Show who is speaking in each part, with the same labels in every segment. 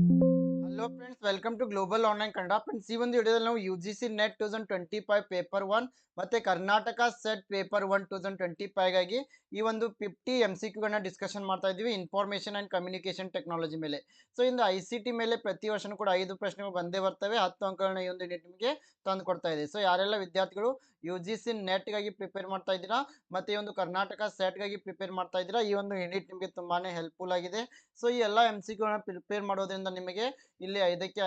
Speaker 1: Hello friends welcome to global online Kannada friends ಈ ಒಂದು ವಿಡಿಯೋದಲ್ಲಿ ನಾವು U G C NET two thousand twenty five paper one ಮತ್ತೆ Karnataka SET paper one two thousand twenty ಫೈವ್ಗಾಗಿ ಈ ಒಂದು fifty M C ಕ್ಯೂಗಳನ್ನ discussion ಮಾಡ್ತಾ ಇದ್ದೀವಿ ಇನ್ಫಾರ್ಮೇಷನ್ ಆ್ಯಂಡ್ ಕಮ್ಯುನಿಕೇಷನ್ ಟೆಕ್ನಾಲಜಿ ಮೇಲೆ. ಸೊ ಇಂದು ಐ ಸಿ ಟಿ ಮೇಲೆ ಪ್ರತಿ ವರ್ಷನೂ ಕೂಡ ಐದು ಪ್ರಶ್ನೆಗಳು ಬಂದೇ ಬರ್ತವೆ. ಹತ್ತು ಅಂಕಗಳನ್ನ ಈ ಒಂದು ನಿಮಗೆ ತಂದು ಕೊಡ್ತಾ ಇದೆ. ಸೊ ಯಾರೆಲ್ಲ ವಿದ್ಯಾರ್ಥಿಗಳು ಯು ಜಿ ಸಿ ನೆಟ್ಗಾಗಿ ಪ್ರಿಪೇರ್ ಮಾಡ್ತಾ ಇದ್ದೀರಾ? ಮತ್ತು ಈ ಒಂದು ಕರ್ನಾಟಕ ಸೆಟ್ಗಾಗಿ ಪ್ರಿಪೇರ್ ಮಾಡ್ತಾ ಇದ್ದೀರಾ? ಈ ಒಂದು ಯೂನಿಟ್ ನಿಮಗೆ ತುಂಬಾ ಹೆಲ್ಪ್ಫುಲ್ ಆಗಿದೆ. ಸೊ ಈ ಎಲ್ಲ ಎಂ ಸಿ ಕ್ಯೂನ ಪ್ರಿಪೇರ್ ಮಾಡೋದ್ರಿಂದ ನಿಮಗೆ ಇಲ್ಲಿ ಐದಕ್ಕೆ,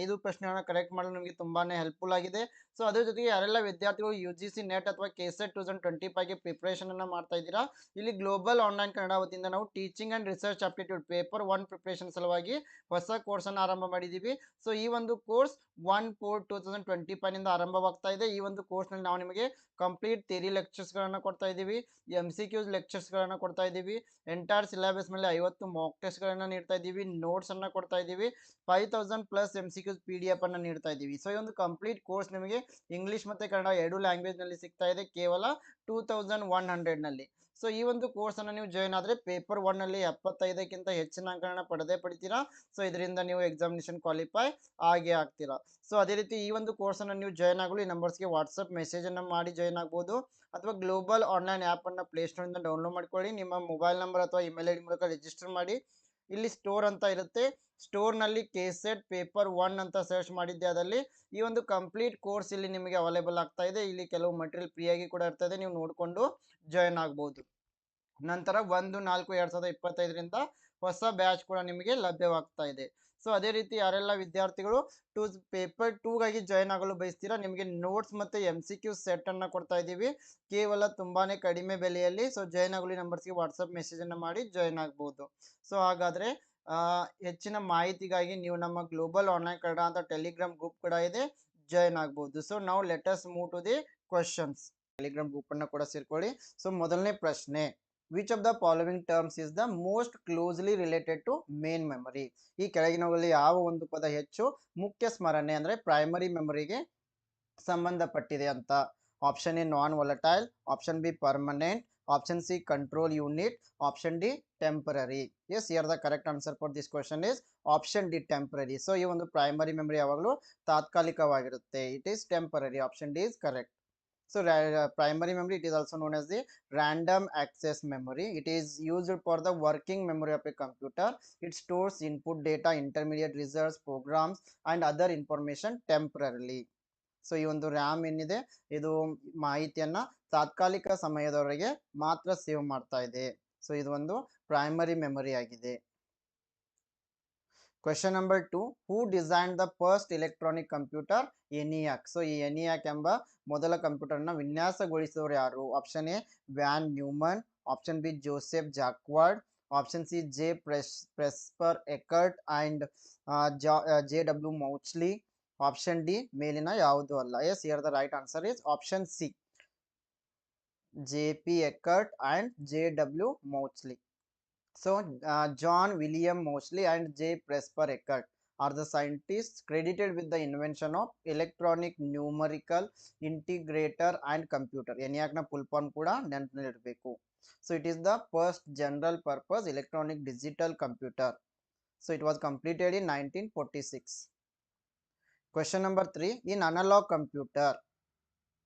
Speaker 1: ಐದು ಪ್ರಶ್ನೆಗಳನ್ನ ಕರೆಕ್ಟ್ ಮಾಡಲು ನಿಮಗೆ ತುಂಬಾ ಹೆಲ್ಪ್ಫುಲ್ ಆಗಿದೆ. ಸೊ ಅದ್ರ ಜೊತೆಗೆ ಯಾರೆಲ್ಲ ವಿದ್ಯಾರ್ಥಿಗಳು ಯು ಜಿ ಸಿ ನೆಟ್ ಅಥವಾ K SET two thousand twenty ಫೈವ್ಗೆ ಪ್ರಿಪ್ರೇಷನನ್ನು ಮಾಡ್ತಾ ಇದ್ದೀರಾ, ಇಲ್ಲಿ ಗ್ಲೋಬಲ್ ಆನ್ಲೈನ್ ಕನ್ನಡ ವತಿಯಿಂದ ನಾವು teaching and research aptitude paper one preparation ಸಲುವಾಗಿ ಹೊಸ ಕೋರ್ಸನ್ನು ಆರಂಭ ಮಾಡಿದ್ದೀವಿ. ಸೊ ಈ ಒಂದು course one four two thousand twenty ಫೈವ್ನಿಂದ ಆರಂಭವಾಗ್ತಾ ಇದೆ. ಈ ಒಂದು ಕೋರ್ಸ್ನಲ್ಲಿ ನಾವು ನಿಮಗೆ ಕಂಪ್ಲೀಟ್ ಥಿಯರಿ ಲೆಕ್ಚರ್ಸ್ಗಳನ್ನು ಕೊಡ್ತಾ ಇದ್ದೀವಿ ಎಂ ಸಿ ಕ್ಯೂಸ್ ಲೆಕ್ಚರ್ಸ್ಗಳನ್ನು ಕೊಡ್ತಾ ಇದ್ದೀವಿ ಎಂಟೈರ್ ಸಿಲೆಬಸ್ ಮೇಲೆ ಐವತ್ತು ಮಾಕ್ ಟೆಸ್ಟ್ಗಳನ್ನು ನೀಡ್ತಾ ಇದ್ದೀವಿ ನೋಟ್ಸನ್ನು ಕೊಡ್ತಾ ಇದ್ದೀವಿ five thousand plus M C Qs P D F ಅನ್ನು ನೀಡ್ತಾ ಇದ್ದೀವಿ. ಸೊ ಈ ಒಂದು ಕಂಪ್ಲೀಟ್ ಕೋರ್ಸ್ ನಿಮಗೆ ಇಂಗ್ಲೀಷ್ ಮತ್ತು ಕನ್ನಡ ಎರಡು ಲ್ಯಾಂಗ್ವೇಜ್ನಲ್ಲಿ ಸಿಗ್ತಾ ಇದೆ, ಕೇವಲ ಟೂ ತೌಸಂಡ್ ಒನ್ ಹಂಡ್ರೆಡ್ನಲ್ಲಿ ಸೊ ಈ ಒಂದು ಕೋರ್ಸನ್ನು ನೀವು ಜಾಯ್ನ್ ಆದರೆ ಪೇಪರ್ ಒನ್ನಲ್ಲಿ ಎಪ್ಪತ್ತೈದಕ್ಕಿಂತ ಹೆಚ್ಚಿನ ಅಂಕಗಳನ್ನ ಪಡೆದೇ ಪಡಿತೀರಾ? ಸೊ ಇದರಿಂದ ನೀವು ಎಕ್ಸಾಮಿನೇಷನ್ ಕ್ವಾಲಿಫೈ ಆಗೇ ಆಗ್ತೀರಾ. ಸೊ ಅದೇ ರೀತಿ ಈ ಒಂದು ಕೋರ್ಸನ್ನು ನೀವು ಜಾಯ್ನ್ ಆಗಲು, ಈ ನಂಬರ್ಸ್ಗೆ ವಾಟ್ಸಪ್ ಮೆಸೇಜನ್ನು ಮಾಡಿ ಜಾಯ್ನ್ ಆಗ್ಬೋದು. ಅಥವಾ ಗ್ಲೋಬಲ್ ಆನ್ಲೈನ್ ಆ್ಯಪನ್ನು ಪ್ಲೇಸ್ಟೋರಿಂದ ಡೌನ್ಲೋಡ್ ಮಾಡ್ಕೊಳ್ಳಿ. ನಿಮ್ಮ ಮೊಬೈಲ್ ನಂಬರ್ ಅಥವಾ ಇಮೇಲ್ ಐ ಡಿ ಮೂಲಕ ರಿಜಿಸ್ಟರ್ ಮಾಡಿ. ಇಲ್ಲಿ ಸ್ಟೋರ್ ಅಂತ ಇರುತ್ತೆ. ಸ್ಟೋರ್ನಲ್ಲಿ ನಲ್ಲಿ ಕೆಸೆಟ್ ಪೇಪರ್ ಒನ್ ಅಂತ ಸರ್ಚ್ ಮಾಡಿದ್ದೆ ಅದರಲ್ಲಿ. ಈ ಒಂದು ಕಂಪ್ಲೀಟ್ ಕೋರ್ಸ್ ಇಲ್ಲಿ ನಿಮಗೆ ಅವೈಲೇಬಲ್ ಆಗ್ತಾ ಇದೆ. ಇಲ್ಲಿ ಕೆಲವು ಮಟೀರಿಯಲ್ ಫ್ರೀಯಾಗಿ ಕೂಡ ಇರ್ತದೆ ನೀವು ನೋಡಿಕೊಂಡು ಜಾಯಿನ್ ಆಗ್ಬೋದು. ನಂತರ ಒಂದು ನಾಲ್ಕು ಎರಡು ಸಾವಿರದ ಇಪ್ಪತ್ತೈದರಿಂದ ಹೊಸ ಬ್ಯಾಚ್ ಕೂಡ ನಿಮಗೆ ಲಭ್ಯವಾಗ್ತಾ ಇದೆ. ಸೊ, ಅದೇ ರೀತಿ ಯಾರೆಲ್ಲ ವಿದ್ಯಾರ್ಥಿಗಳು ಟೂ ಪೇಪರ್ ಟೂಗಾಗಿ ಜಾಯ್ನ್ ಆಗಲು ಬಯಸ್ತೀರಾ, ನಿಮಗೆ ನೋಟ್ಸ್ ಮತ್ತು ಎಂ ಸಿ ಕ್ಯೂ ಸೆಟ್ಟನ್ನು ಕೊಡ್ತಾ ಇದ್ದೀವಿ. ಕೇವಲ ತುಂಬಾ ಕಡಿಮೆ ಬೆಲೆಯಲ್ಲಿ. ಸೊ, ಜಾಯ್ನ್ ಆಗಲಿ ನಂಬರ್ಸ್ಗೆ ವಾಟ್ಸಪ್ ಮೆಸೇಜನ್ನು ಮಾಡಿ ಜಾಯ್ನ್ ಆಗ್ಬೋದು. ಸೊ, ಹಾಗಾದರೆ ಹೆಚ್ಚಿನ ಮಾಹಿತಿಗಾಗಿ ನೀವು ನಮ್ಮ ಗ್ಲೋಬಲ್ ಆನ್ಲೈನ್ ಕನ್ನಡ ಅಂತ ಟೆಲಿಗ್ರಾಮ್ ಗ್ರೂಪ್ ಕೂಡ ಇದೆ, ಜಾಯ್ನ್ ಆಗ್ಬೋದು. ಸೊ, ನಾವು let us move to the questions Telegram ಗ್ರೂಪನ್ನು ಕೂಡ ಸೇರ್ಕೊಳ್ಳಿ. ಸೊ, ಮೊದಲನೇ ಪ್ರಶ್ನೆ. Which of the following terms is the most closely related to main memory ಈ ಕೆಳಗಿನವುಗಳಲ್ಲಿ ಯಾವ ಒಂದು ಪದ ಹೆಚ್ಚು ಮುಖ್ಯ ಸ್ಮರಣೆ ಅಂದರೆ ಪ್ರೈಮರಿ ಮೆಮೊರಿಗೆ ಸಂಬಂಧಪಟ್ಟಿದೆ ಅಂತ? Option A non volatile option B permanent option C control unit option D temporary yes here the correct answer for this question is option D temporary so ಈ ಒಂದು ಪ್ರೈಮರಿ ಮೆಮೊರಿ ಯಾವಾಗಲೂ ತಾತ್ಕಾಲಿಕವಾಗಿರುತ್ತೆ. It is temporary option D is correct so primary memory it is also known as the random access memory it is used for the working memory of a computer it stores input data intermediate results programs and other information temporarily so ಈ ಒಂದು RAM ಏನಿದೆ ಇದು ಮಾಹಿತಿಯನ್ನ ತಾತ್ಕಾಲಿಕ ಸಮಯದವರೆಗೆ ಮಾತ್ರ save ಮಾಡ್ತಾ ಇದೆ ಸೊ ಇದು ಒಂದು ಪ್ರೈಮರಿ ಮೆಮೊರಿ ಆಗಿದೆ question number two who design the first electronic computer ENIAC so ಈ ಎನಿಯಾಕ್ ಎಂಬ ಮೊದಲ ಕಂಪ್ಯೂಟರ್ನ ವಿನ್ಯಾಸಗೊಳಿಸಿದವರು ಯಾರು option A van Neumann option B Joseph ಜಾಕ್ವಾರ್ಡ್ option C J press ಪ್ರೆಸ್ಪರ್ ಎಕರ್ಟ್ and J W ಮೌಚ್ಲಿ option D ಮೇಲಿನ ಯಾವುದು ಅಲ್ಲ S here the right answer is option C J P ಎಕರ್ಟ್ and J W ಮೌಚ್ಲಿ So, uh, John William Moseley and J. Presper Eckert are the scientists credited with the invention of electronic numerical integrator and computer. ENIAC ನ full form ಕೂಡ ನೆನಪಿನಲ್ಲಿರಬೇಕು so it is the first general purpose electronic digital computer so it was completed in nineteen forty six question number three in analog computer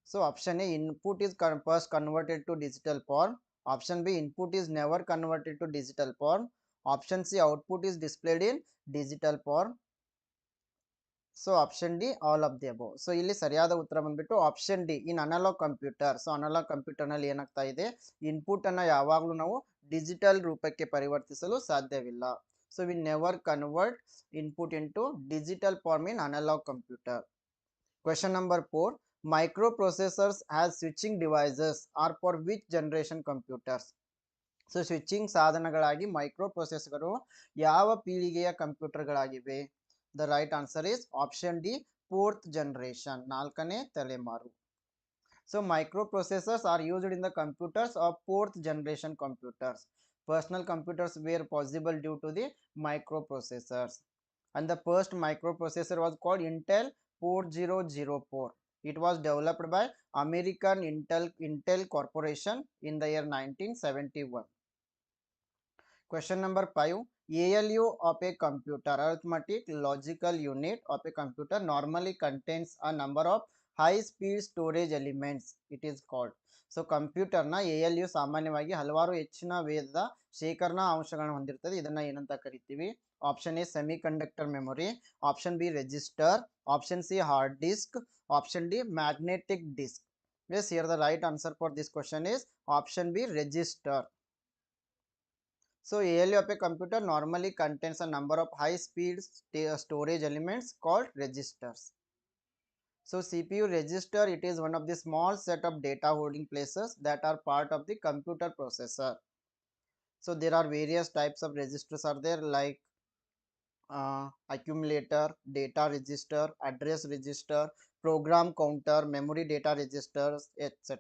Speaker 1: so option A input is first converted to digital form Option B, input is never converted to digital form. Option C, output is displayed in digital form. So option D all of the above so ಇಲ್ಲಿ ಸರಿಯಾದ ಉತ್ತರ ಬಂದ್ಬಿಟ್ಟು option D in analog computer so analog ಕಂಪ್ಯೂಟರ್ನಲ್ಲಿ ಏನಾಗ್ತಾ ಇದೆ? Input ಅನ್ನ ಯಾವಾಗಲೂ ನಾವು ಡಿಜಿಟಲ್ ರೂಪಕ್ಕೆ ಪರಿವರ್ತಿಸಲು ಸಾಧ್ಯವಿಲ್ಲ. So we never convert input into digital form in analog computer question number four microprocessors as switching devices are for which generation computers? So switching sadhanagalagi microprocessor yava piligaya computer galagibe. The right answer is option D fourth generation. Nalkane telemaru. So microprocessors are used in the computers of fourth generation computers. Personal computers were possible due to the microprocessors. And the first microprocessor was called Intel 4004. It was developed by American Intel, Intel Corporation in the year 1971. Question number 5. ALU of a computer, arithmetic logical unit of a computer, normally contains a number of high speed storage elements. It is called. So ಕಂಪ್ಯೂಟರ್ನ A L U ಸಾಮಾನ್ಯವಾಗಿ ಹಲವಾರು ಹೆಚ್ಚಿನ shekarna ಶೇಖರಣಾ ಅಂಶಗಳನ್ನು ಹೊಂದಿರ್ತದೆ ಇದನ್ನ ಕರಿತೀವಿ option A semiconductor memory, option B register, option C hard disk, option D magnetic disk. Yes, here the right answer for this question is option B register. So ALU of a computer normally contains a number of high speed storage elements called registers. So CPU register it is one of the small set of data holding places that are part of the computer processor. So there are various types of registers are there like uh, accumulator data register address register program counter memory data registers etc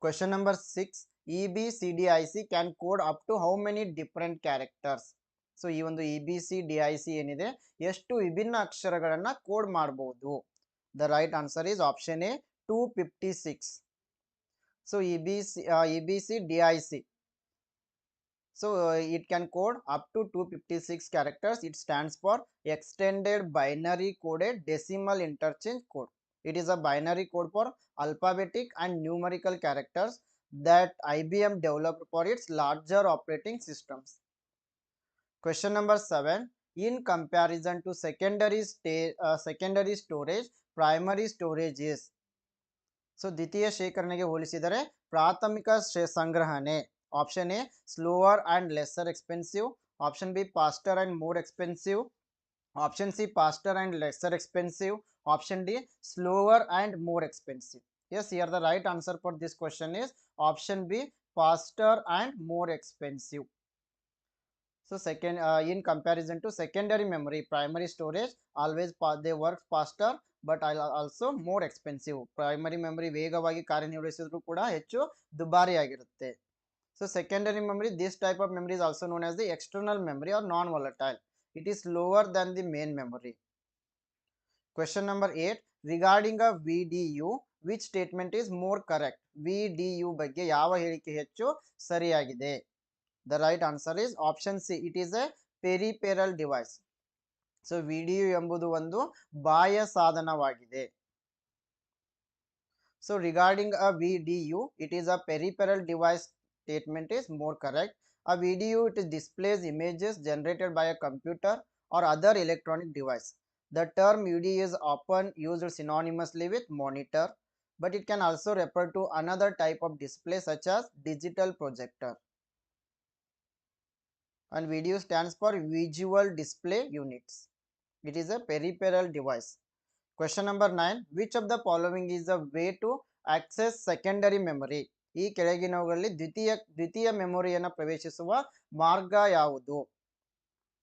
Speaker 1: question number 6 EBCDIC can code up to how many different characters so ಈ ಒಂದು E B C D I C ಏನಿದೆ ಎಷ್ಟು ವಿಭಿನ್ನ ಅಕ್ಷರಗಳನ್ನ code ಮಾಡಬಹುದು the right answer is option A two fifty six so E so uh, it can code up to 256 characters it stands for extended binary coded decimal interchange code it is a binary code for alphabetic and numerical characters that ibm developed for its larger operating systems question number 7 in comparison to secondary sta- uh, secondary storage primary storage is so ದ್ವಿತೀಯ ಶೇಖರಣೆಗೆ ಹೋಲಿಸಿದರೆ ಪ್ರಾಥಮಿಕ ಶೇ- ಸಂಗ್ರಹಣೆ option A slower and lesser expensive option B faster and more expensive option C faster and lesser expensive option D slower and more expensive yes here the right answer for this question is option B faster and more expensive so second uh, in comparison to secondary memory primary storage always pa- they work faster but I'll also more expensive primary memory ವೇಗವಾಗಿ ಕಾರ್ಯನಿರ್ವಹಿಸಿದ್ರು ಕೂಡ ಹೆಚ್ಚು ದುಬಾರಿಯಾಗಿರುತ್ತೆ So secondary memory, this type of memory is also known as the external memory or non-volatile. It is lower than the main memory. Question number 8. Regarding a VDU, which statement is more correct? VDU ಬಗ್ಗೆ ಯಾವ ಹೇಳಿಕೆ ಹೆಚ್ಚು ಸರಿಯಾಗಿದೆ? The right answer is option C. It is a peripheral device. So VDU ಎಂಬುದು ಒಂದು ಬಾಹ್ಯ ಸಾಧನವಾಗಿದೆ. So regarding a VDU, it is a peripheral device statement is more correct. A video it displays images generated by a computer or other electronic device. The term UD is often used synonymously with monitor, but it can also refer to another type of display such as digital projector. And video stands for visual display units. It is a peripheral device. Question number 9. Which of the following is a way to access secondary memory? ಈ ಕೆಳಗಿನವುಗಳಲ್ಲಿ ದ್ವಿತೀಯ ದ್ವಿತೀಯ ಮೆಮೊರಿಯನ್ನು ಪ್ರವೇಶಿಸುವ ಮಾರ್ಗ ಯಾವುದು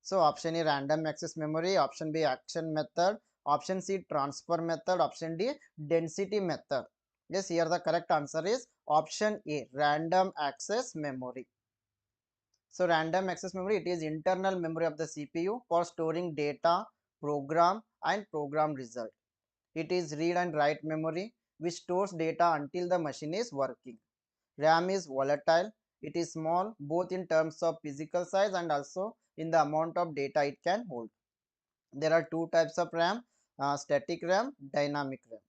Speaker 1: so option A random access memory option B action method option C transfer method option D density method yes here the correct answer is option A random access memory So random access memory, it is internal memory of the CPU for storing data, program and program result. It is read and write memory which stores data until the machine is working. RAM is volatile. It is small both in terms of physical size and also in the amount of data it can hold. There are two types of RAM, uh, static RAM, dynamic RAM.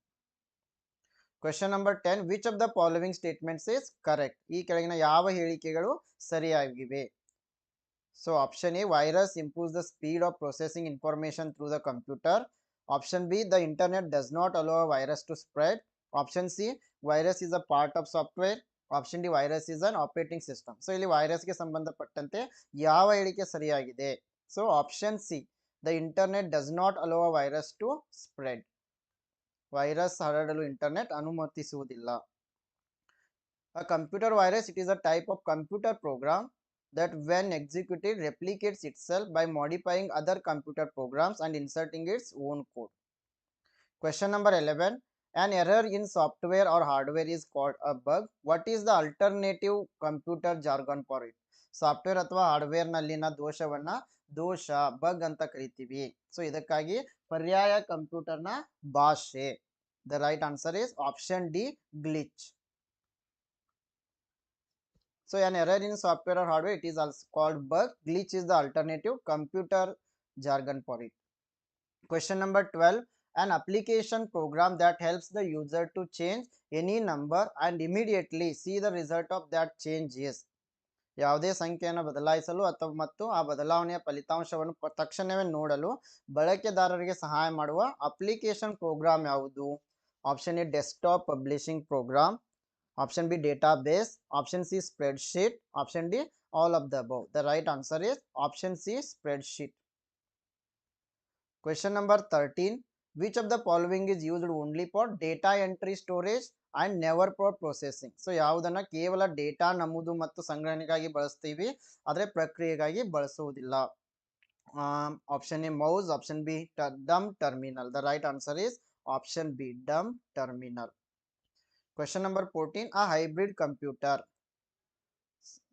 Speaker 1: Question number 10. Which of the following statements is correct? ಈ ಕೆಳಗಿನ ಯಾವ ಹೇಳಿಕೆಗಳು ಸರಿಯಾಗಿವೆ so option A virus improves the speed of processing information through the computer option B the internet does not allow virus to spread option C virus is a part of software option D virus is an operating system so ಇಲ್ಲಿ ವೈರಸ್ಗೆ ಸಂಬಂಧಪಟ್ಟಂತೆ ಯಾವ ಹೇಳಿಕೆ ಸರಿಯಾಗಿದೆ so option C the internet does not allow virus to spread virus ಹರಡಲು internet ಅನುಮತಿಸುವುದಿಲ್ಲ A computer virus it is a type of computer program that when executed replicates itself by modifying other computer programs and inserting its own code. Question number 11. An error in software or hardware is called a bug. What is the alternative computer jargon for it? Software ಅಥವಾ hardware ನಲ್ಲಿನ ದೋಷವನ್ನ ದೋಷ ಬಗ್ ಅಂತ ಕರಿತೀವಿ so ಇದಕ್ಕಾಗಿ ಪರ್ಯಾಯ ಕಂಪ್ಯೂಟರ್ನ ಭಾಷೆ the right answer is option D glitch So an error in software or hardware, it is also called bug. Glitch is the alternative computer jargon for it. Question number 12. An application program that helps the user to change any number and immediately see the result of that change is ಯಾವುದೇ ಸಂಖ್ಯೆಯನ್ನು ಬದಲಾಯಿಸಲು ಅಥವಾ ಮತ್ತು ಆ ಬದಲಾವಣೆಯ ಫಲಿತಾಂಶವನ್ನು ಪ- ತಕ್ಷಣವೇ ನೋಡಲು ಬಳಕೆದಾರರಿಗೆ ಸಹಾಯ ಮಾಡುವ ಅಪ್ಲಿಕೇಶನ್ ಪ್ರೋಗ್ರಾಮ್ ಯಾವುದು option A desktop publishing program option B database option C spreadsheet option D all of the above the right answer is option C spreadsheet question number thirteen which of the following is used only for data entry storage and never for processing so ಯಾವುದನ್ನು ಕೇವಲ data ನಮೂದು ಮತ್ತು ಸಂಗ್ರಹಣೆಗಾಗಿ ಬಳಸ್ತೀವಿ ಆದರೆ ಪ್ರಕ್ರಿಯೆಗಾಗಿ ಬಳಸುವುದಿಲ್ಲ option A mouse option B ಡಮ್ terminal the right answer is option B ಡಮ್ terminal question number fourteen a hybrid computer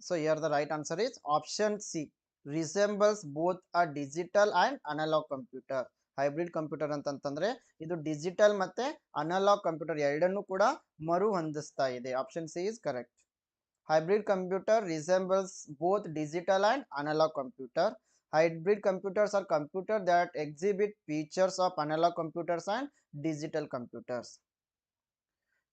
Speaker 1: so here the right answer is option C resembles both a digital and analog computer Hybrid computer ಅಂತಂತಂದ್ರೆ ಇದು digital ಮತ್ತೆ analog computer ಎರಡನ್ನೂ ಕೂಡ ಮರು ಹೊಂದಿಸ್ತಾ ಇದೆ. Option C is correct. Hybrid computer resembles both digital and analog computer. Hybrid computers are computer that exhibit features of analog computers and digital computers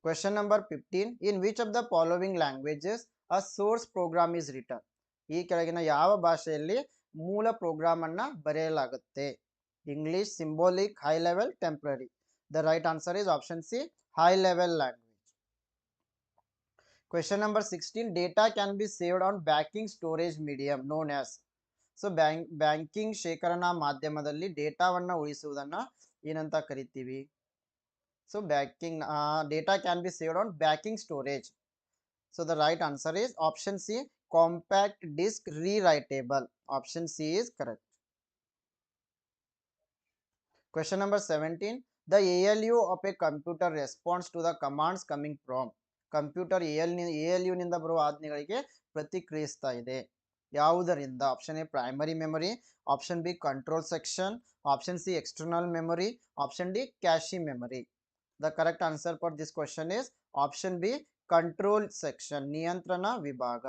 Speaker 1: question number 15 in which of the following languages a source program is return ಈ ಕೆಳಗಿನ ಯಾವ ಭಾಷೆಯಲ್ಲಿ ಮೂಲ program ಅನ್ನ ಬರೆಯಲಾಗುತ್ತೆ? English ಸಿಂಬೋಲಿಕ್ high level temporary the right answer is option C high level language question number sixteen data can be saved on banking storage medium non as so bank banking ಶೇಖರಣಾ ಮಾಧ್ಯಮದಲ್ಲಿ ಡೇಟಾವನ್ನು ಉಳಿಸುವುದನ್ನ ಏನಂತ ಕರಿತೀವಿ so banking data can be saved on banking storage So the right answer is option C compact disk rewritable. Option C is correct. Question number 17. The ALU of a computer responds to the commands coming from. Computer A L A L ಯುನಿಂದ ಬರುವ ಆಜ್ಞೆಗಳಿಗೆ ಪ್ರತಿಕ್ರಿಯಿಸ್ತಾ ಇದೆ ಯಾವುದರಿಂದ option A primary memory option B control section option C external memory option D ಕ್ಯಾಶಿ memory the correct answer for this question is option B control section ನಿಯಂತ್ರಣ ವಿಭಾಗ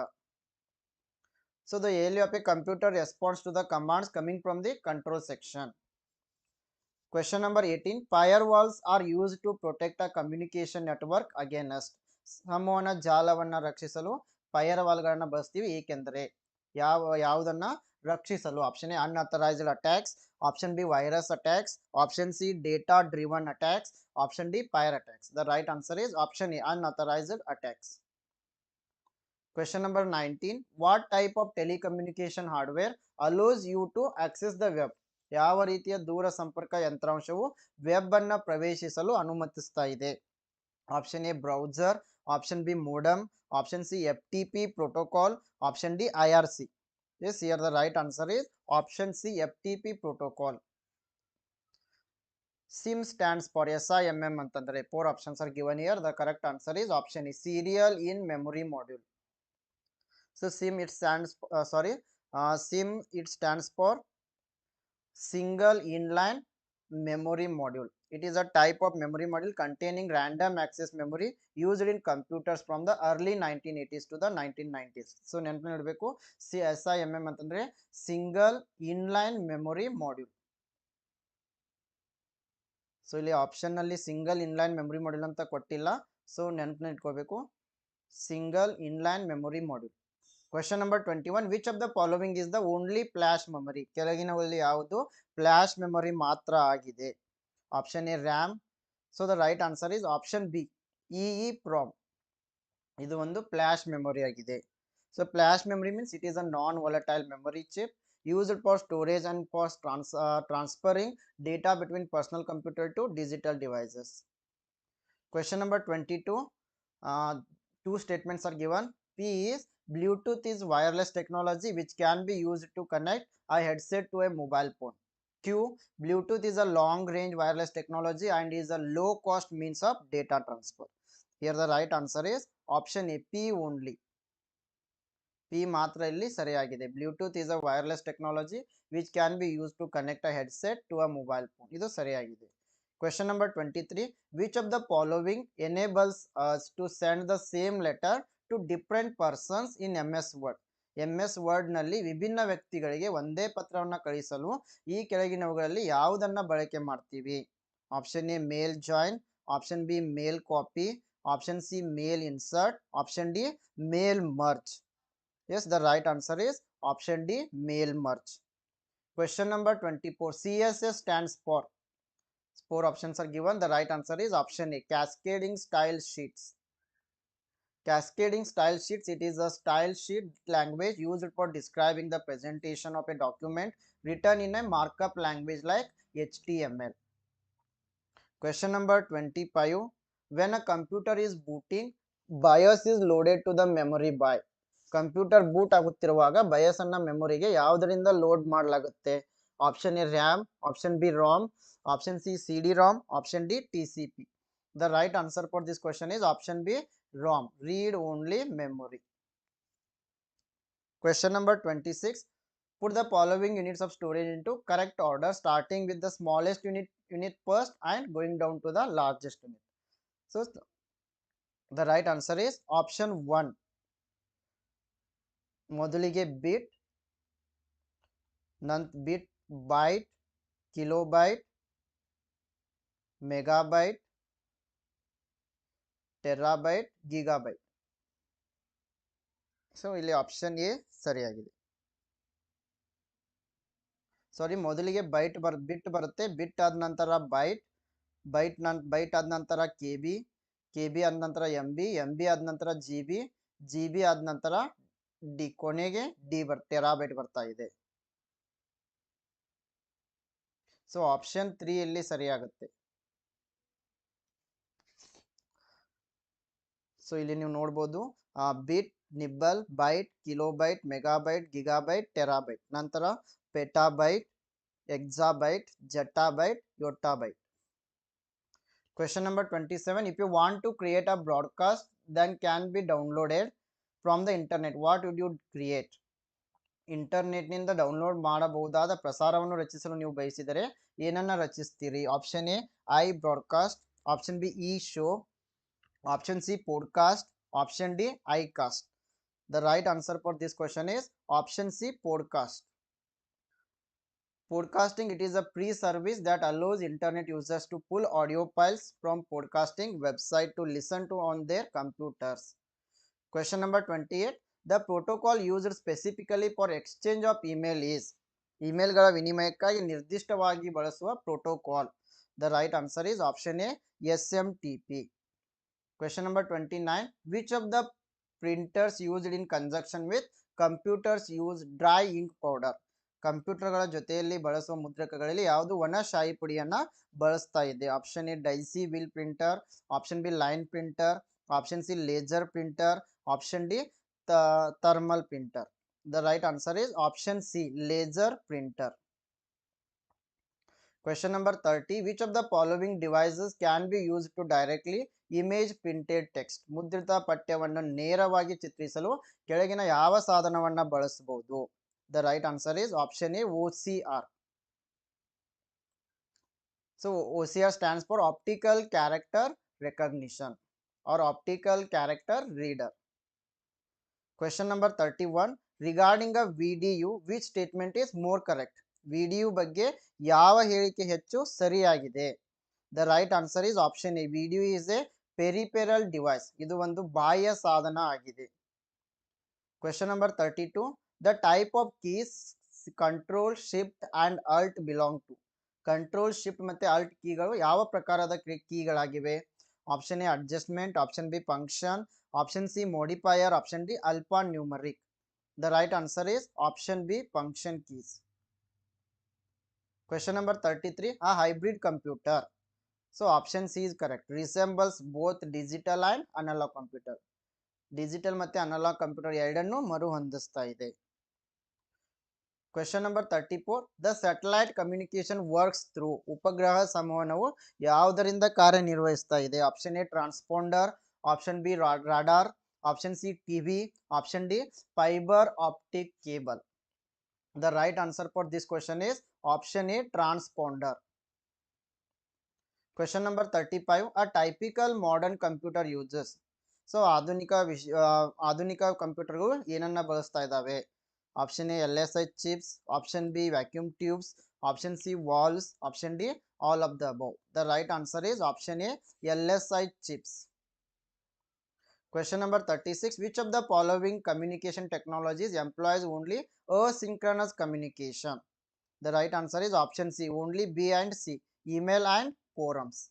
Speaker 1: so the ALU of a computer responds to the commands coming from the control section question number 18 firewalls are used to protect a communication network against ಸಂವಹನ ಜಾಲವನ್ನ ರಕ್ಷಿಸಲು ಫೈರ್ವಾಲ್ಗಳನ್ನ ಬಳಸ್ತೀವಿ ಏಕೆಂದರೆ ಯಾವ ಯಾವುದನ್ನ ರಕ್ಷಿಸಲು option A unauthorised attacks option B virus attacks option C data driven attacks option D fire attacks the right answer is option A unauthorized attacks question number 19 what type of telecommunication hardware allows you to access the web ಯಾವ ರೀತಿಯ ದೂರ ಸಂಪರ್ಕ ಯಂತ್ರಾಂಶವು web ಅನ್ನ ಪ್ರವೇಶಿಸಲು ಅನುಮತಿಸ್ತಾ ಇದೆ option A browser option B modem option C F T P protocol option D I R C yes here the right answer is option C F T P protocol SIM stands for SIMM ಅಂತಂದ್ರೆ four options are given here. The correct answer is option is serial in memory module. So SIM it stands uh, sorry uh, SIM it stands for single inline memory module. It is a type of memory module containing random access memory used in computers from the early 1980s to the 1990s. So ನೆನಪಿನಲ್ಲಿಡಬೇಕು M ಅಂತಂದ್ರೆ single inline memory module so ಇಲ್ಲಿ ಆಪ್ಷನ್ನಲ್ಲಿ single inline memory module ಅಂತ ಕೊಟ್ಟಿಲ್ಲ so ನೆನಪಿನ ಇಟ್ಕೋಬೇಕು single inline memory module Question number twenty one which of the following is the only flash memory ಕೆಳಗಿನವಲ್ಲಿ ಯಾವುದು flash memory ಮಾತ್ರ ಆಗಿದೆ option A RAM so the right answer is option B E PROM ಇದು ಒಂದು flash memory ಆಗಿದೆ so flash memory means it is a non volatile memory chip used for storage and for trans uh, transferring data between personal computer to digital devices. Question number 22. Uh, two statements are given. P is Bluetooth is wireless technology which can be used to connect a headset to a mobile phone. Q. Bluetooth is a long range wireless technology and is a low cost means of data transfer. Here the right answer is option A P only. P ಮಾತ್ರ ಇಲ್ಲಿ ಸರಿಯಾಗಿದೆ Bluetooth is a wireless technology which can be use to connect a headset to a mobile phone ಇದು ಸರಿಯಾಗಿದೆ question number twenty three which of the following enables to send the same letter to different persons in M S Word M S ವರ್ಡ್ನಲ್ಲಿ ವಿಭಿನ್ನ ವ್ಯಕ್ತಿಗಳಿಗೆ ಒಂದೇ ಪತ್ರವನ್ನು ಕಳಿಸಲು ಈ ಕೆಳಗಿನವುಗಳಲ್ಲಿ ಯಾವುದನ್ನು ಬಳಕೆ ಮಾಡ್ತೀವಿ option A mail join option B mail copy option C mail insert option D mail merge yes the right answer is option D mail merge Question number 24. CSS stands for. Four options are given. The right answer is option A. Cascading style sheets. Cascading style sheets. It is a style sheet language used for describing the presentation of a document written in a markup language like HTML. Question number 25. When a computer is booting, BIOS is loaded to the memory by. Computer boot ಆಗುತ್ತಿರುವಾಗ ಬಯಸ್ ಅನ್ನ ಮೆಮೊರಿಗೆ ಯಾವುದರಿಂದ load ಮಾಡಲಾಗುತ್ತೆ option A RAM option B Ram option C C D Ram option D T C P the right answer for this question is option B Ram read only memory question number twenty six put the following units of storage into correct order starting with the smallest unit unit first and going down to the largest unit so the right answer is option 1 ಮೊದಲಿಗೆ ಬಿಟ್ ನಂತ ಬಿಟ್ byte kilobyte megabyte Terabyte gigabyte so ಇಲ್ಲಿ option A ಸರಿಯಾಗಿದೆ. Sorry ಮೊದಲಿಗೆ byte ಬರ್ ಬಿಟ್ ಬರುತ್ತೆ. ಬಿಟ್ ಆದ ನಂತರ byte byte ನನ್ ಬೈಟ್ ಆದ ನಂತರ ಕೆ ಬಿ ಕೆ ಬಿ ಆದ ನಂತರ ಎಂ ಬಿ ಎಂ ಬಿ ಆದ ನಂತರ ಜಿ ಬಿ ಜಿ ಬಿ ಆದ ನಂತರ ಡಿ ಕೊನೆಗೆ ಡಿ ಬರ್ ಟೆರಾಬೈಟ್ ಬರ್ತಾ ಇದೆ. ಸೊ ಆಪ್ಷನ್ ತ್ರೀ ಇಲ್ಲಿ ಸರಿಯಾಗುತ್ತೆ. ಸೊ ಇಲ್ಲಿ ನೀವು ನೋಡ್ಬೋದು bit nibble byte kilobyte megabyte gigabyte terabyte ನಂತರ petabyte exabyte zettabyte yottabyte question number twenty seven if you want to create a broadcast then can be downloaded from the internet what would you create ಇಂಟರ್ನೆಟ್ನಿಂದ download ಮಾಡಬಹುದಾದ ಪ್ರಸಾರವನ್ನು ರಚಿಸಲು ನೀವು ಬಯಸಿದರೆ ಏನನ್ನ ರಚಿಸ್ತೀರಿ? Option A I broadcast option B E show option C podcast option D I cost the right answer for this question is option C podcast podcasting it is a free service that allows internet users to pull audio files from podcasting website to listen to on their computers question number 28 the protocol used specifically for exchange of email is ಇಮೇಲ್ಗಳ ವಿನಿಮಯಕ್ಕಾಗಿ ನಿರ್ದಿಷ್ಟವಾಗಿ ಬಳಸುವ protocol the right answer is option A S M T P question number twenty nine which of the printers used in ಕನ್ಜಕ್ಷನ್ with computers use dry ink powder ಕಂಪ್ಯೂಟರ್ಗಳ ಜೊತೆಯಲ್ಲಿ ಬಳಸುವ ಮುದ್ರಕಗಳಲ್ಲಿ ಯಾವುದು ಒಣ ಶಾಯಿ ಪುಡಿಯನ್ನ ಬಳಸ್ತಾ ಇದೆ option A daisy will printer option B line printer option C laser printer option D thermal printer the right answer is option C laser printer question number thirty which of the following devices can be use to directly image printed text ಮುದ್ರಿತ ಪಠ್ಯವನ್ನು ನೇರವಾಗಿ ಚಿತ್ರಿಸಲು ಕೆಳಗಿನ ಯಾವ ಸಾಧನವನ್ನ ಬಳಸಬಹುದು the right answer is option A OCR. So OCR stands for optical character recognition or optical character reader. Question number 31 regarding a VDU which statement is more correct? VDU ಬಗ್ಗೆ ಯಾವ ಹೇಳಿಕೆ ಹೆಚ್ಚು ಸರಿಯಾಗಿದೆ? The right answer is option A. Video is a peripheral device. ಇದು ಒಂದು ಬಾಹ್ಯ ಸಾಧನ ಆಗಿದೆ. Question number thirty two. The type of keys control shift and alt belong to. Control shift ಮತ್ತೆ ಅಲ್ಟ್ ಕೀಗಳು ಯಾವ ಪ್ರಕಾರದ ಕೀಗಳಾಗಿವೆ? Option A adjustment, option B function, option C modifier, option D alpha numeric the right answer is option B function keys. Question number thirty three a hybrid computer so option C is correct resembles both digital and analog computer digital ಮತ್ತೆ analog computer ಎರಡನ್ನೂ ಮರು ಹೊಂದಿಸ್ತಾ ಇದೆ. Question number thirty four the satellite communication works through ಉಪಗ್ರಹ ಸಂವಹನವು ಯಾವುದರಿಂದ ಕಾರ್ಯನಿರ್ವಹಿಸ್ತಾ ಇದೆ? Option A transponder option B radar option C TV option D fibre optic cable the right answer for this question is Option A transponder question number thirty five a typical modern computer uses so ಆಧುನಿಕ wish ಆ, ಆಧುನಿಕ ಕಂಪ್ಯೂಟರ್ಗಳು ಏನನ್ನ ಬಳಸ್ತಾ ಇದ್ದಾವೆ option A L S I chips option B vacuum tubes option C valves option D all of the above the right answer is option A L S I chips Question number 36. Which of the following communication technologies employs only asynchronous communication? The right answer is option C. Only B and C. Email and forums.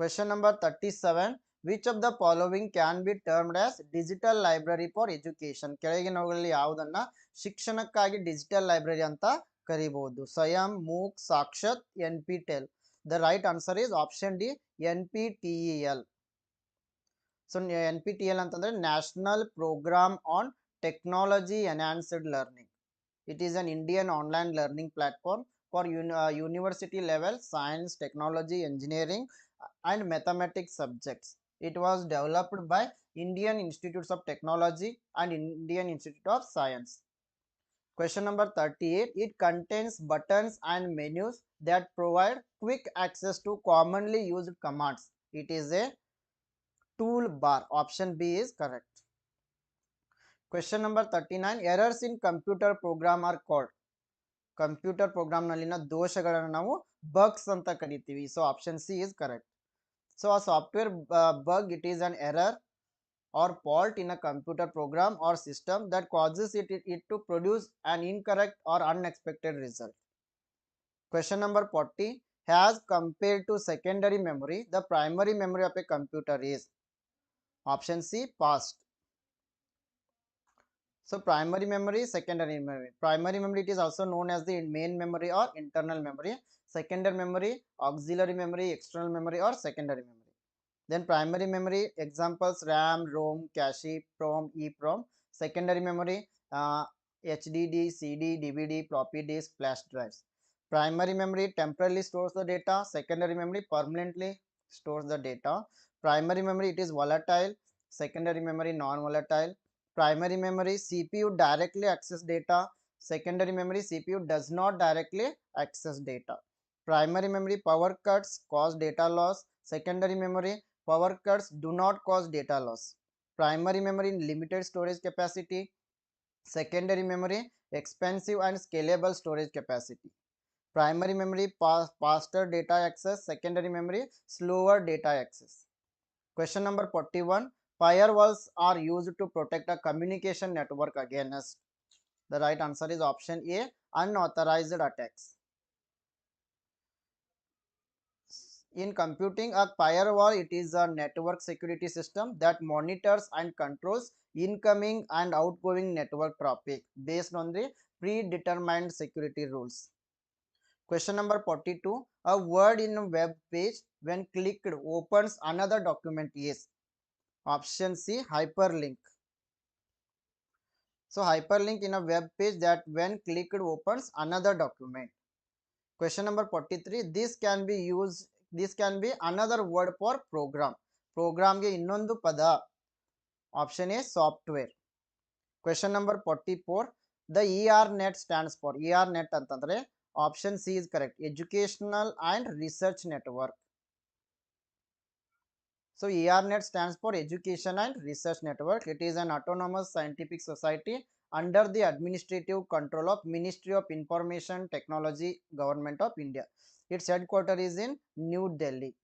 Speaker 1: Question number 37. Which of the following can be termed as digital library for education? ಕೆಳಗಿನವುಗಳಲ್ಲಿ ಯಾವುದನ್ನ ಶಿಕ್ಷಣಕ್ಕಾಗಿ digital library ಅಂತ ಕರಿಬಹುದು Swayam MOOC Sakshat N P tell the right answer is option D N P T E L so N P T L ಅಂತಂದ್ರೆ national programme on technology enhanced learning It is an Indian online learning platform for uh, university level science, technology, engineering uh, and mathematics subjects. It was developed by Indian Institutes of Technology and Indian Institute of Science. Question number 38. It contains buttons and menus that provide quick access to commonly used commands. It is a toolbar. Option B is correct. Question number 39. Errors in computer program are called. Computer ಪ್ರೋಗ್ರಾಮ್ನಲ್ಲಿನ ದೋಷಗಳನ್ನು ನಾವು bugs ಅಂತ ಕರಿತೀವಿ so option C is correct so ಆ software bug it is an error R fault in a computer program or system that causes it, it, it to produce an incorrect or unexpected result. Question number 40. As compared to secondary memory, the primary memory of a computer is option C past. So primary memory, secondary memory. Primary memory it is also known as the main memory or internal memory. Secondary memory, auxiliary memory, external memory or secondary memory. Then primary memory examples RAM, ROM, cache, PROM, EPROM. Secondary memory uh, HDD, CD, DVD, floppy disk, flash drives. Primary memory temporarily stores the data. Secondary memory permanently stores the data. Primary memory it is volatile. Secondary memory non-volatile. Primary memory CPU directly access data. Secondary memory CPU does not directly access data. Primary memory power cuts cause data loss. Secondary memory power cuts do not cause data loss. Primary memory limited storage capacity. Secondary memory expensive and scalable storage capacity. Primary memory faster data access. Secondary memory slower data access. Question number 41. Firewalls are used to protect a communication network against. The right answer is option A unauthorized attacks. In computing, a firewall it is a network security system that monitors and controls incoming and outgoing network traffic based on the predetermined security rules. Question number 42. A word in a web page when clicked opens another document is option C hyperlink. So hyperlink in a web page that when clicked opens another document. Question number 43. This can be used this can be another word for program. ಪ್ರೋಗ್ರಾಮ್ಗೆ ಇನ್ನೊಂದು ಪದ question number forty four the E R net stands for E R net ಅಂತಂದ್ರೆ option C is correct educational and research network So ERNET stands for Education and Research Network. It is an autonomous scientific society under the administrative control of Ministry of Information Technology Government of India. Its headquarters is in New Delhi.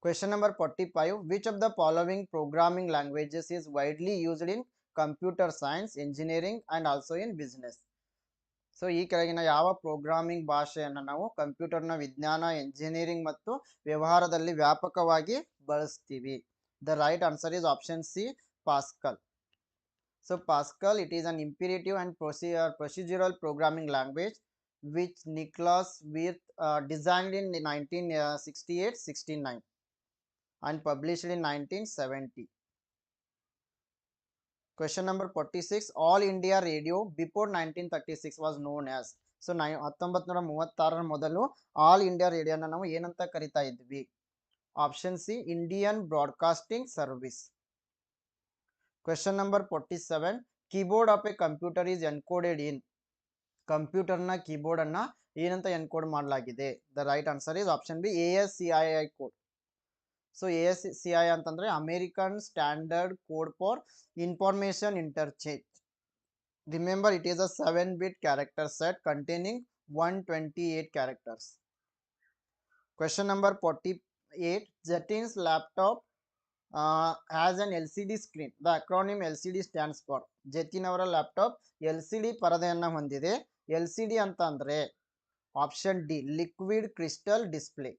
Speaker 1: Question number 45. Which of the following programming languages is widely used in computer science, engineering and also in business? So ಈ ಕೆಳಗಿನ ಯಾವ programming ಭಾಷೆಯನ್ನು ನಾವು ಕಂಪ್ಯೂಟರ್ನ ವಿಜ್ಞಾನ engineering ಮತ್ತು ವ್ಯವಹಾರದಲ್ಲಿ ವ್ಯಾಪಕವಾಗಿ ಬಳಸ್ತೀವಿ the right answer is option C Pascal so Pascal it is an imperative and and procedural programming language which Nicholas Wirth uh, designed in 1968-69 and published in 1970. Question number 46. All India Radio before 1936 was known as. So ನೈ ಹತ್ತೊಂಬತ್ತು ನೂರ ಮೂವತ್ತಾರರ ಮೊದಲು all India ರೇಡಿಯೋನ ನಾವು ಏನಂತ ಕರಿತಾ ಇದ್ವಿ option C Indian broadcasting service question number forty seven keyboard of a computer is encoded in ಕಂಪ್ಯೂಟರ್ನ ಅನ್ನ ಏನಂತ ಎನ್ಕೋಡ್ ಮಾಡಲಾಗಿದೆ the right answer is option B A S C I I code so A S C I ಅಂತಂದರೆ American standard code for information interchange remember it is a seven bit character set containing one twenty eight characters question number forty eight Jatin's laptop has an L C D screen the acronym L C D stands for Jatin ಅವರ laptop L C D ಪರದೆಯನ್ನು ಹೊಂದಿದೆ. L C D ಅಂತ option D liquid crystal display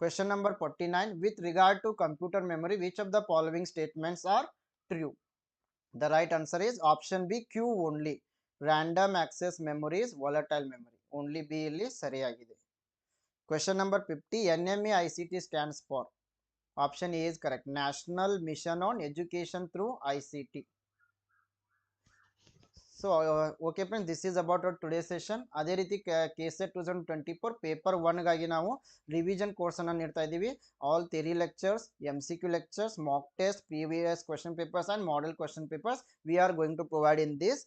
Speaker 1: question number forty nine with regard to computer memory which of the following statements are true the right answer is option B Q only random access memories volatile memory only B ಇಲ್ಲಿ ಸರಿಯಾಗಿದೆ question number fifty N M A I C T stands for option A is correct national mission on education through I C T so okay friends this is about our today session ಅದೇ ರೀತಿ K SET two thousand twenty four paper ಒನ್ಗಾಗಿ ನಾವು revision ಕೋರ್ಸನ್ನು ನೀಡ್ತಾ ಇದ್ದೀವಿ. All theory lectures M C Q lectures mock test P V S question papers and model question papers we are going to provide in this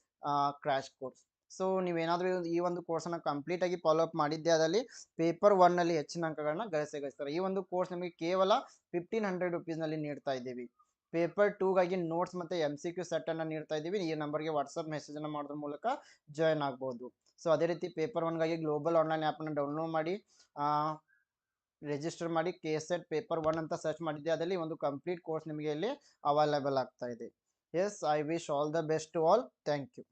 Speaker 1: crash course so ನೀವೇನಾದರೂ ಈ ಒಂದು ಕೋರ್ಸನ್ನು ಕಂಪ್ಲೀಟಾಗಿ follow up ಮಾಡಿದ್ದೆ ಅದರಲ್ಲಿ paper ಒನ್ನಲ್ಲಿ ಹೆಚ್ಚಿನ ಅಂಕಗಳನ್ನ ಗಳಿಸೇ ಗಳಿಸ್ತಾರೆ. ಈ ಒಂದು ಕೋರ್ಸ್ ನಿಮಗೆ ಕೇವಲ ಫಿಫ್ಟೀನ್ ಹಂಡ್ರೆಡ್ ರುಪೀಸ್ನಲ್ಲಿ ನೀಡ್ತಾ ಇದ್ದೀವಿ. ಪೇಪರ್ ಟೂಗಾಗಿ ನೋಟ್ಸ್ ಮತ್ತು ಎಂ ಸಿ ಕ್ಯೂ ಸೆಟ್ಟನ್ನು ನೀಡ್ತಾ ಇದ್ದೀವಿ. ಈ ನಂಬರ್ಗೆ ವಾಟ್ಸಪ್ ಮೆಸೇಜನ್ನು ಮಾಡೋದ್ರ ಮೂಲಕ ಜಾಯ್ನ್ ಆಗ್ಬೋದು. ಸೊ ಅದೇ ರೀತಿ ಪೇಪರ್ ಒನ್ಗಾಗಿ ಗ್ಲೋಬಲ್ ಆನ್ಲೈನ್ ಆ್ಯಪನ್ನು ಡೌನ್ಲೋಡ್ ಮಾಡಿ ರಿಜಿಸ್ಟರ್ ಮಾಡಿ ಕೆ ಸೆಟ್ ಪೇಪರ್ ಒನ್ ಅಂತ ಸರ್ಚ್ ಮಾಡಿದ್ದೆ ಅದರಲ್ಲಿ ಒಂದು ಕಂಪ್ಲೀಟ್ ಕೋರ್ಸ್ ನಿಮಗೆ ಇಲ್ಲಿ ಅವೈಲೇಬಲ್ ಆಗ್ತಾ ಇದೆ. As I wish all the best to all thank you